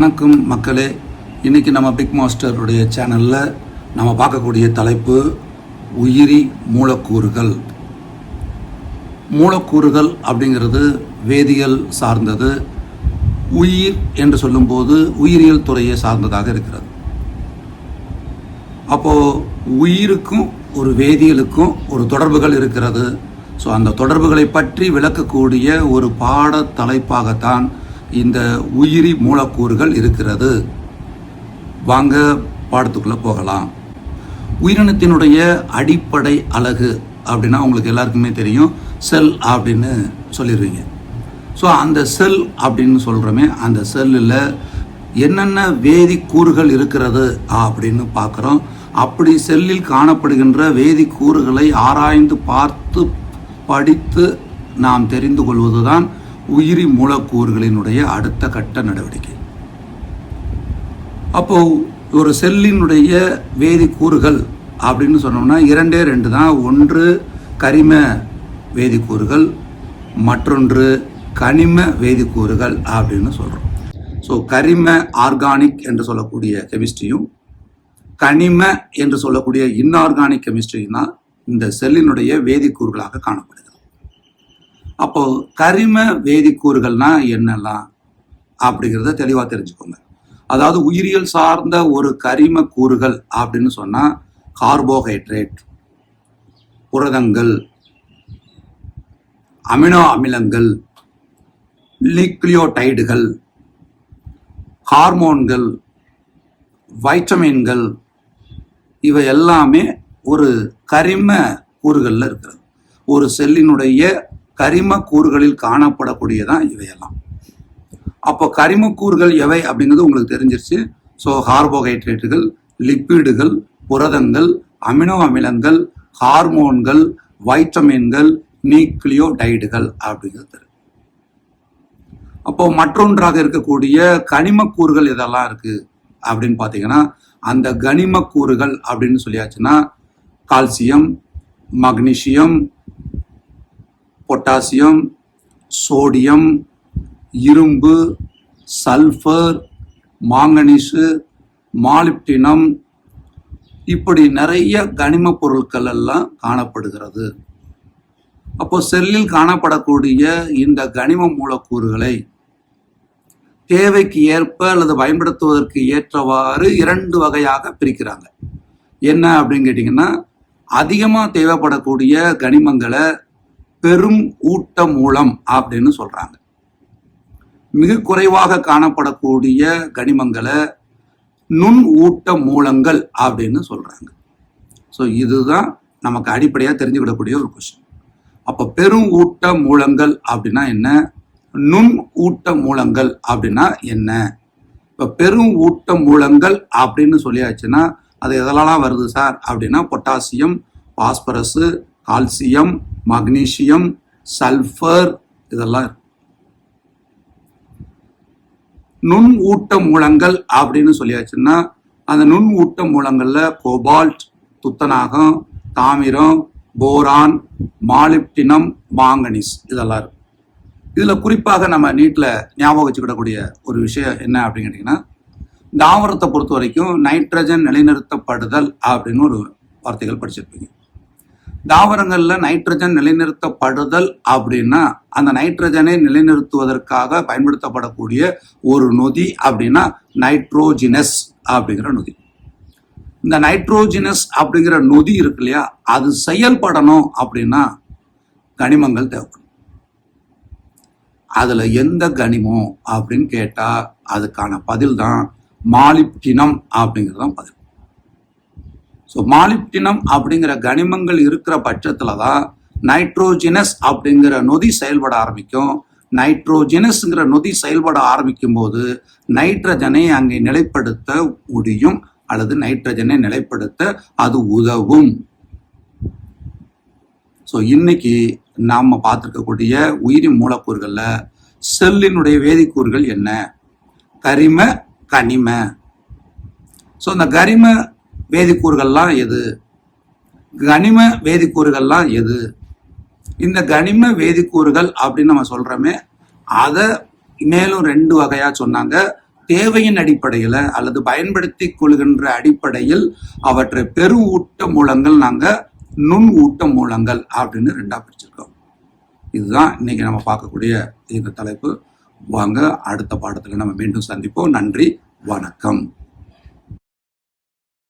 வணக்கம் மக்களே. இன்னைக்கு நம்ம பிக் மாஸ்டருடைய சேனலில் நம்ம பார்க்கக்கூடிய தலைப்பு உயிரி மூலக்கூறுகள். மூலக்கூறுகள் அப்படிங்கிறது வேதியியல் சார்ந்தது உயிர் என்று சொல்லும்போது உயிரியல் துறையை சார்ந்ததாக இருக்கிறது. அப்போது உயிருக்கும் ஒரு வேதியியலுக்கும் ஒரு தொடர்புகள் இருக்கிறது. ஸோ அந்த தொடர்புகளை பற்றி விளக்கக்கூடிய ஒரு பாட தலைப்பாகத்தான் இந்த உயிரி மூலக்கூறுகள் இருக்கிறது. வாங்க பாடத்துக்குள்ளே போகலாம். உயிரினத்தினுடைய அடிப்படை அழகு அப்படின்னா உங்களுக்கு எல்லாருக்குமே தெரியும். செல் அப்படின்னு சொல்லிடுவீங்க ஸோ அந்த செல் அப்படின்னு சொல்கிறோமே அந்த செல்லில் என்னென்ன வேதிக்கூறுகள் இருக்கிறது அப்படின்னு பார்க்குறோம். அப்படி செல்லில் காணப்படுகின்ற வேதிக்கூறுகளை ஆராய்ந்து பார்த்து படித்து நாம் தெரிந்து கொள்வது தான் உயிரி மூலக்கூறுகளினுடைய அடுத்த கட்ட நடவடிக்கை. அப்போ ஒரு செல்லினுடைய வேதிக்கூறுகள் அப்படின்னு சொன்னோம்னா இரண்டே ரெண்டு தான். ஒன்று கரிம வேதிக்கூறுகள் மற்றொன்று கனிம வேதிக்கூறுகள் அப்படின்னு சொல்கிறோம் ஸோ கரிம ஆர்கானிக் என்று சொல்லக்கூடிய கெமிஸ்ட்ரியும் கனிம என்று சொல்லக்கூடிய இன்ஆர்கானிக் கெமிஸ்ட்ரியும் தான் இந்த செல்லினுடைய வேதிக்கூறுகளாக காணப்படுகிறது. அப்போ கரிம வேதிக்கூறுகள்னா என்னெல்லாம் அப்படிங்கிறத தெளிவாக தெரிஞ்சுக்கோங்க. அதாவது உயிரியல் சார்ந்த ஒரு கரிம கூறுகள் அப்படின்னு சொன்னா கார்போஹைட்ரேட் புரதங்கள் அமினோ அமிலங்கள் நியூக்ளியோடைடுகள் ஹார்மோன்கள் வைட்டமின்கள் இவை எல்லாமே ஒரு கரிம கூறுகளில் இருக்கிறது. ஒரு செல்லினுடைய கரிம கூறுகளில் காணப்படக்கூடியதான் இவையெல்லாம். அப்போ கரிமக்கூறுகள் எவை அப்படிங்கிறது உங்களுக்கு தெரிஞ்சிருச்சு. ஸோ கார்போஹைட்ரேட்டுகள் லிப்பிடுகள் புரதங்கள் அமினோ அமிலங்கள் ஹார்மோன்கள் வைட்டமின்கள் நியூக்ளியோடைடுகள் அப்படிங்கிறது அப்போ மற்றொன்றாக இருக்கக்கூடிய கனிமக்கூறுகள் இதெல்லாம் இருக்கு அப்படின்னு பார்த்தீங்கன்னா அந்த கனிமக்கூறுகள் அப்படின்னு சொல்லியாச்சுன்னா கால்சியம் மக்னீசியம் பொட்டாசியம் சோடியம் இரும்பு சல்ஃபர் மாங்கனீசு மாலிப்டினம் இப்படி நிறைய கனிம பொருட்கள் எல்லாம் காணப்படுகிறது. அப்போ செல்லில் காணப்படக்கூடிய இந்த கனிம மூலக்கூறுகளை தேவைக்கு ஏற்ப அல்லது பயன்படுத்துவதற்கு ஏற்றவாறு இரண்டு வகையாக பிரிக்கிறாங்க. என்ன அப்படின்னு கேட்டிங்கன்னா அதிகமாக தேவைப்படக்கூடிய கனிமங்களை பெரும் ஊட்ட மூலம் அப்படின்னு சொல்றாங்க. மிக குறைவாக காணப்படக்கூடிய கனிமங்களை நுண் ஊட்ட மூலங்கள் அப்படின்னு சொல்றாங்க. ஸோ இதுதான் நமக்கு அடிப்படையாக தெரிஞ்சுக்கிடக்கூடிய ஒரு கொஸ்டின் அப்போ பெரும் ஊட்ட மூலங்கள் அப்படின்னா என்ன? நுண் ஊட்ட மூலங்கள் அப்படின்னா என்ன? இப்போ பெரும் ஊட்ட மூலங்கள் அப்படின்னு சொல்லியாச்சுன்னா அது எதெல்லாம் வருது சார்? அப்படின்னா potassium phosphorus calcium magnesium sulphur இதெல்லாம் நுண் ஊட்ட மூலங்கள் அப்படின்னு சொல்லியாச்சுன்னா அந்த நுண் ஊட்ட மூலங்கள்ல கோபால்ட் துத்தநாகம் தாமிரம் போரான் மாலிப்டினம் மாங்கனிஸ் இதெல்லாம் இருக்கு. இதுல குறிப்பாக நம்ம நீட்ல ஞாபகம் வச்சுக்கிடக்கூடிய ஒரு விஷயம் என்ன அப்படின்னு கேட்டீங்கன்னா தாவரத்தை பொறுத்த வரைக்கும் நைட்ரஜன் நிலைநிறுத்தப்படுதல் அப்படின்னு ஒரு வார்த்தைகள் படிச்சிருப்பீங்க. தாவரங்கள்ல நைட்ரஜன் நிலைநிறுத்தப்படுதல் அப்படின்னா அந்த நைட்ரஜனை நிலைநிறுத்துவதற்காக பயன்படுத்தப்படக்கூடிய ஒரு நொதி அப்படின்னா நைட்ரோஜினஸ் அப்படிங்கிற நொதி. இந்த நைட்ரோஜினஸ் அப்படிங்கிற நொதி இருக்கு இல்லையா அது செயல்படணும் அப்படின்னா கனிமங்கள் தேவைப்படும். அதுல எந்த கனிமம் அப்படின்னு கேட்டா அதுக்கான பதில் தான் மாலிப்டினம் அப்படிங்கிறது தான் பதில். ஸோ மாலிப்டினம் அப்படிங்கிற கனிமங்கள் இருக்கிற பட்சத்தில் தான் நைட்ரோஜினஸ் அப்படிங்கிற நொதி செயல்பட ஆரம்பிக்கும். நைட்ரோஜினஸ்ங்கிற நொதி செயல்பட ஆரம்பிக்கும் போது நைட்ரஜனை அங்கே நிலைப்படுத்த முடியும் அல்லது நைட்ரஜனை நிலைப்படுத்த அது உதவும். ஸோ இன்னைக்கு நாம் பார்த்துருக்கக்கூடிய உயிரி மூலக்கூறுகளில் செல்லினுடைய வேதிக்கூறுகள் என்ன? கரிம கனிம. ஸோ இந்த கரிம வேதிக்கூறுகள்லாம் எது? கனிம வேதிக்கூறுகள்லாம் எது? இந்த கனிம வேதிக்கூறுகள் அப்படின்னு நம்ம சொல்றோமே அதை மேலும் ரெண்டு வகையா சொன்னாங்க. தேவையின் அடிப்படையில அல்லது பயன்படுத்தி கொள்கின்ற அடிப்படையில் அவற்றை பெரு ஊட்ட மூலங்கள் நாங்க நுண் ஊட்ட மூலங்கள் அப்படின்னு ரெண்டா பிரிச்சிருக்கோம். இதுதான் இன்னைக்கு நம்ம பார்க்கக்கூடிய இந்த தலைப்பு. வாங்க அடுத்த பாடத்துல நம்ம மீண்டும் சந்திப்போம். நன்றி வணக்கம்.